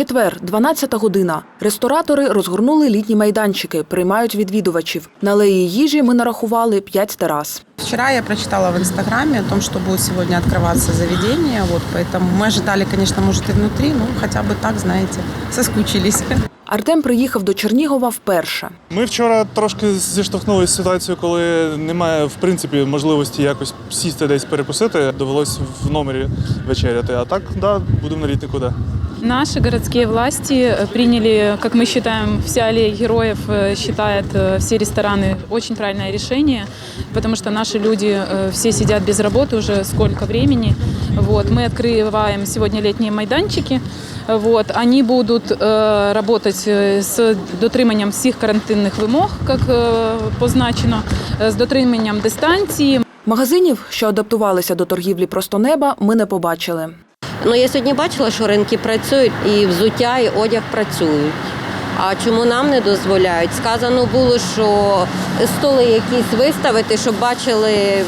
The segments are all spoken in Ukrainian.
Четвер, 12 година. Ресторатори розгорнули літні майданчики, приймають відвідувачів. На алеї їжі ми нарахували 5 терас. Вчера я прочитала в Инстаграме о том, что будет сегодня открываться заведение, вот, поэтому мы ожидали, конечно, может и внутри, ну, хотя бы так, знаете, соскучились. Артем приїхав до Чернігова вперше. Ми вчора трошки зіштовхнулися з ситуацією, коли немає в принципі можливості якось сісти десь перекусити. Довелось в номері вечеряти. А так, да, будемо на літнику, да. Наши городские власти э, приняли, как мы считаем, вся аллея героев э, считает э, все рестораны очень правильное решение, потому что наши люди э, все сидят без работы уже сколько времени. Вот, мы открываем сегодня летние майданчики. Вот, они будут э, работать э, з дотриманням всіх карантинних вимог, як е, позначено, е, з дотриманням дистанції. Магазинів, що адаптувалися до торгівлі просто неба, ми не побачили. Ну, я сьогодні бачила, що ринки працюють, і взуття, і одяг працюють. А чому нам не дозволяють? Сказано було, що столи якісь виставити, щоб бачили,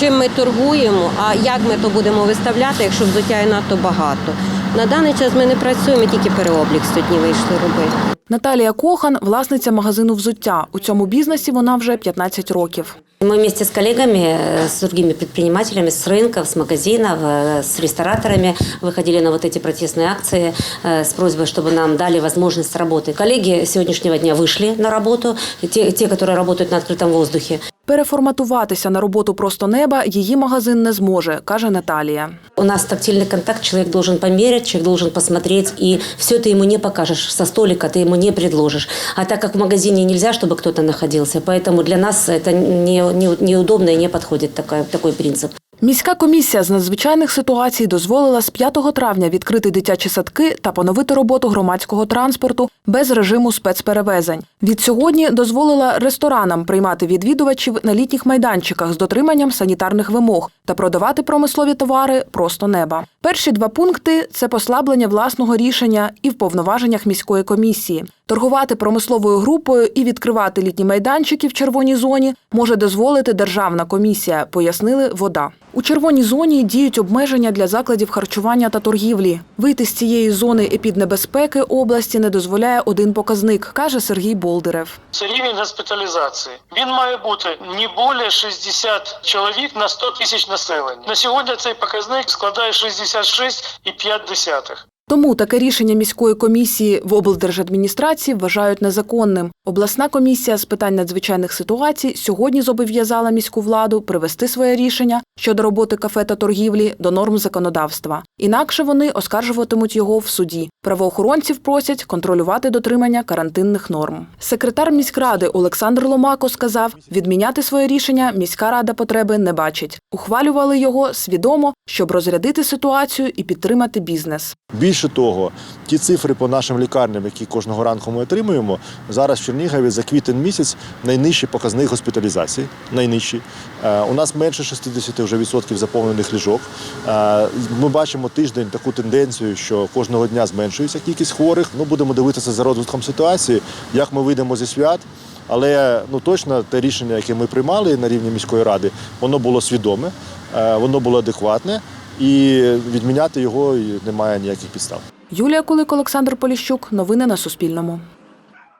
чим ми торгуємо, а як ми то будемо виставляти, якщо взуття і надто багато. На даний час ми не працюємо, тільки переоблік сьогодні вийшли робити. Наталія Кохан – власниця магазину взуття. У цьому бізнесі вона вже 15 років. Мы вместе с коллегами, э, с другими предпринимателями, с рынков, с магазинов, э, с рестораторами выходили на вот эти протестные акции э, с просьбой, чтобы нам дали возможность работы. Коллеги с сегодняшнего дня вышли на работу, те, те которые работают на открытом воздухе. Переформатуватися на роботу просто неба її магазин не зможе, каже Наталія. У нас тактильный контакт, человек должен померить, человек должен посмотреть, и все ты ему не покажешь со столика, ты ему не предложишь. А так как в магазине нельзя, чтобы кто-то находился, поэтому для нас это не, не, неудобно и не подходит такой, такой принцип. Міська комісія з надзвичайних ситуацій дозволила з 5 травня відкрити дитячі садки та поновити роботу громадського транспорту без режиму спецперевезень. Від сьогодні дозволила ресторанам приймати відвідувачів на літніх майданчиках з дотриманням санітарних вимог та продавати промислові товари просто неба. Перші два пункти це послаблення власного рішення і в повноваженнях міської комісії. Торгувати промисловою групою і відкривати літні майданчики в червоній зоні може дозволити державна комісія, пояснили вода. У червоній зоні діють обмеження для закладів харчування та торгівлі. Вийти з цієї зони епіднебезпеки області не дозволяє один показник, каже Сергій Болдирев. Це рівень госпіталізації. Він має бути не більше 60 чоловік на 100 тисяч населення. На сьогодні цей показник складає 66,5. Тому таке рішення міської комісії в облдержадміністрації вважають незаконним. Обласна комісія з питань надзвичайних ситуацій сьогодні зобов'язала міську владу привести своє рішення щодо роботи кафе та торгівлі до норм законодавства. Інакше вони оскаржуватимуть його в суді. Правоохоронців просять контролювати дотримання карантинних норм. Секретар міськради Олександр Ломако сказав, відміняти своє рішення міська рада потреби не бачить. Ухвалювали його свідомо, щоб розрядити ситуацію і підтримати бізнес. Більше того, ті цифри по нашим лікарням, які кожного ранку ми отримуємо, зараз в Чернігові за квітень місяць найнижчий показник госпіталізації. Найнижчий. Е, У нас менше 60 вже відсотків заповнених ліжок. Е, Ми бачимо тиждень таку тенденцію, що кожного дня зменшується кількість хворих. Ну будемо дивитися за розвитком ситуації, як ми вийдемо зі свят. Але ну точно те рішення, яке ми приймали на рівні міської ради, воно було свідоме, е, воно було адекватне, і відміняти його немає ніяких підстав. Юлія Кулик, Олександр Поліщук. Новини на Суспільному.